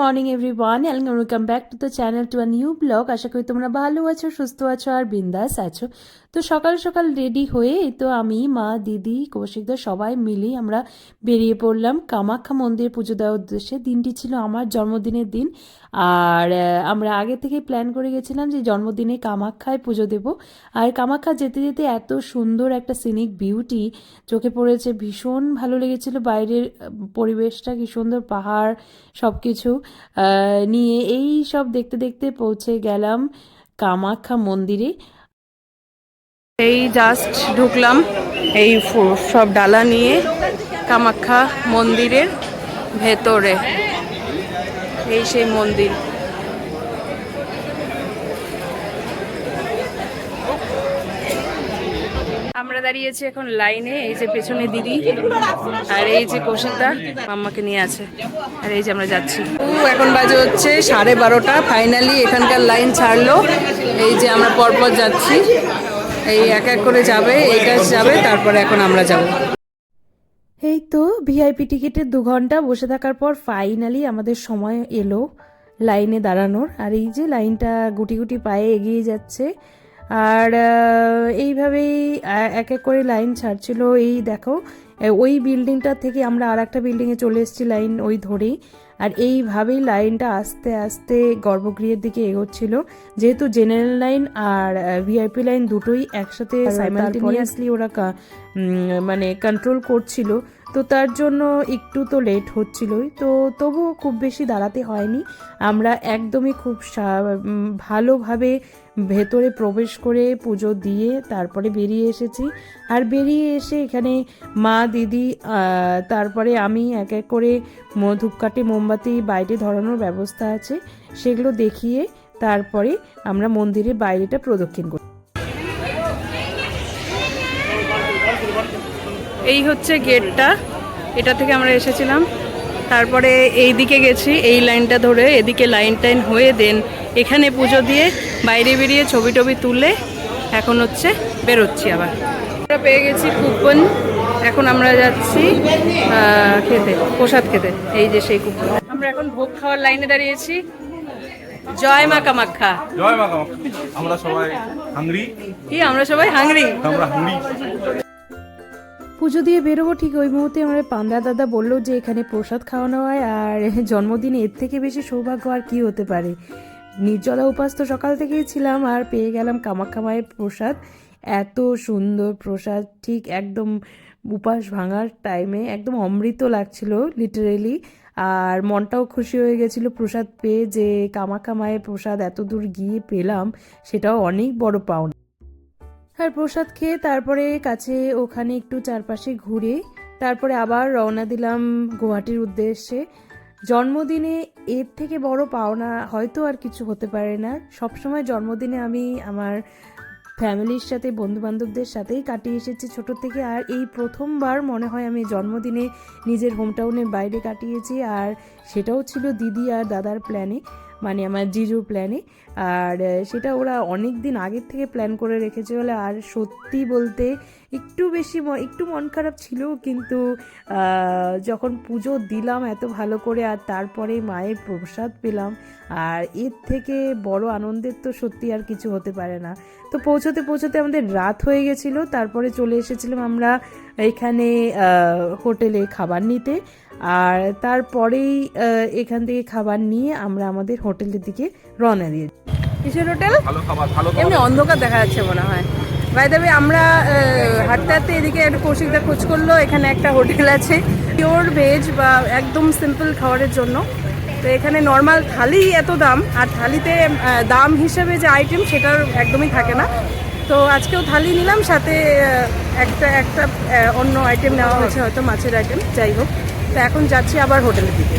Morning everyone and welcome back to the channel to a new blog আশা করি তোমরা ভালো আছো, সুস্থ আছো, আর বিন্দাস আছো। তো সকাল সকাল রেডি হয়ে, তো আমি, মা, দিদি, কৌশিকদা সবাই মিলে আমরা বেরিয়ে পড়লাম কামাখ্যা মন্দির পুজো দেওয়ার উদ্দেশ্যে। দিনটি ছিল আমার জন্মদিনের দিন। আর আমরা আগে থেকে প্ল্যান করে গেছিলাম যে জন্মদিনে কামাখ্যায় পুজো দেব। আর কামাখ্যা যেতে যেতে এত সুন্দর একটা সিনিক বিউটি চোখে পড়েছে, ভীষণ ভালো লেগেছিল। বাইরের পরিবেশটা কি সুন্দর, পাহাড় সব কিছু নিয়ে এই সব দেখতে দেখতে পৌঁছে গেলাম কামাখ্যা মন্দিরে। এই জাস্ট ঢুকলাম এই সব ডালা নিয়ে কামাখ্যা মন্দিরের ভেতরে। এই সেই মন্দির। আমরা দাঁড়িয়েছি এখন লাইনে, এই যে পেছনে দিদি আর এই যে কৌশিকদা মাম্মাকে নিয়ে আছে। আর এই যে আমরা যাচ্ছি। এখন বাজে হচ্ছে সাড়ে বারোটা। ফাইনালি এখানকার লাইন ছাড়লো। এই যে আমরা পরপর যাচ্ছি। এই এক এক করে যাবে, এইটা যাবে, তারপরে এখন আমরা যাব। এই তো ভিআইপি টিকিটের দু ঘণ্টা বসে থাকার পর ফাইনালি আমাদের সময় এলো লাইনে দাঁড়ানোর। আর এই যে লাইনটা গুটি গুটি পায়ে এগিয়ে যাচ্ছে। আর এইভাবেই এক এক করে লাইন ছাড়ছিল। এই দেখো ওই বিল্ডিংটা থেকে আমরা আর একটা বিল্ডিংয়ে চলে এসেছি লাইন ওই ধরেই। আর এইভাবেই লাইনটা আস্তে আস্তে গর্ভগৃহের দিকে এগোচ্ছিল। যেহেতু জেনারেল লাইন আর ভিআইপি লাইন দুটোই একসাথে সাইমালটেনিয়াসলি ওরা মানে কন্ট্রোল করছিল। তো তার জন্য একটু তো লেট হচ্ছিলই। তো তবুও খুব বেশি দাঁড়াতে হয়নি। আমরা একদমই খুব ভালোভাবে ভেতরে প্রবেশ করে পুজো দিয়ে তারপরে বেরিয়ে এসেছি। আর বেরিয়ে এসে এখানে মা, দিদি তারপরে আমি এক এক করে ধূপকাঠি, মোমবাতি, বাইরে ধরানোর ব্যবস্থা আছে। সেগুলো দেখিয়ে তারপরে আমরা মন্দিরের বাইরেটা প্রদক্ষিণ করি এই হচ্ছে গেটটা এটা থেকে আমরা এসেছিলাম। তারপরে এই দিকে গেছি এই লাইনটা ধরে এদিকে লাইন টাইন হয়ে দেন এখানে পুজো দিয়ে বাইরে বেরিয়ে ছবি টবি তুলে এখন হচ্ছে বেরোচ্ছি আবার। আমরা পেয়ে গেছি কুপন এখন আমরা যাচ্ছি খেতে প্রসাদ খেতে এই যে সেই কুপন আমরা এখন ভোগ খাওয়ার লাইনে দাঁড়িয়েছি। জয় মা কামাখ্যা। জয় মা কামাখ্যা। আমরা সবাই হাংরি কি আমরা সবাই হাংরি আমরা হাংরি পুজো দিয়ে বেরোবো, ঠিক ওই মুহূর্তে আমার পান্ডা দাদা বলল যে এখানে প্রসাদ খাওয়ানো হয় আর জন্মদিনে এর থেকে বেশি সৌভাগ্য আর কি হতে পারে। নির্জলা উপাস তো সকাল থেকেই ছিলাম আর পেয়ে গেলাম কামাখ্যা মায়ের প্রসাদ। এত সুন্দর প্রসাদ, ঠিক একদম উপাস ভাঙার টাইমে একদম অমৃত লাগছিল লিটারেলি আর মনটাও খুশি হয়ে গেছিল প্রসাদ পেয়ে যে কামাখ্যা মায়ের প্রসাদ এত দূর গিয়ে পেলাম, সেটাও অনেক বড় পাওনা। আর প্রসাদ খেয়ে তারপরে কাছে ওখানে একটু চারপাশে ঘুরে তারপরে আবার রওনা দিলাম গুয়াহাটির উদ্দেশ্যে। জন্মদিনে এর থেকে বড় পাওনা হয়তো আর কিছু হতে পারে না। সবসময় জন্মদিনে আমি আমার ফ্যামিলির সাথে বন্ধু বান্ধবদের সাথেই কাটিয়ে এসেছি ছোট থেকে। আর এই প্রথমবার মনে হয় আমি জন্মদিনে নিজের হোমটাউনের বাইরে কাটিয়েছি। আর সেটাও ছিল দিদি আর দাদার প্ল্যানে মানে আমার জিজুর প্ল্যানে আর সেটা ওরা অনেক দিন আগের থেকে প্ল্যান করে রেখেছে বলে। আর সত্যি বলতে একটু বেশি একটু মন খারাপ ছিল, কিন্তু যখন পুজো দিলাম এত ভালো করে, আর তারপরে মায়ের প্রসাদ পেলাম। আর এর থেকে বড় আনন্দের তো সত্যি আর কিছু হতে পারে না। তো পৌঁছতে পৌঁছতে আমাদের রাত হয়ে গেছিল। তারপরে চলে এসেছিলাম আমরা এখানে হোটেলে খাবার নিতে। আর তারপরেই এখান থেকে খাবার নিয়ে আমরা আমাদের হোটেলের দিকে রওনা দিয়ে কিসের হোটেল? এমনি অন্ধকার দেখা যাচ্ছে মনে হয়। বাই দ্য আমরা হাঁটতে হাঁটতে এদিকে একটা কৌশিকদা খোঁজ করল এখানে একটা হোটেল আছে। পিওর ভেজ বা একদম সিম্পল খাবারের জন্য। তো এখানে নর্মাল থালি এত দাম আর থালিতে দাম হিসেবে যে আইটেম সেটার একদমই থাকে না। তো আজকেও থালি নিলাম সাথে একটা একটা অন্য আইটেম নেওয়া হয়েছে হয়তো মাছের আইটেম যাই হোক। তো এখন যাচ্ছি আবার হোটেলের দিকে।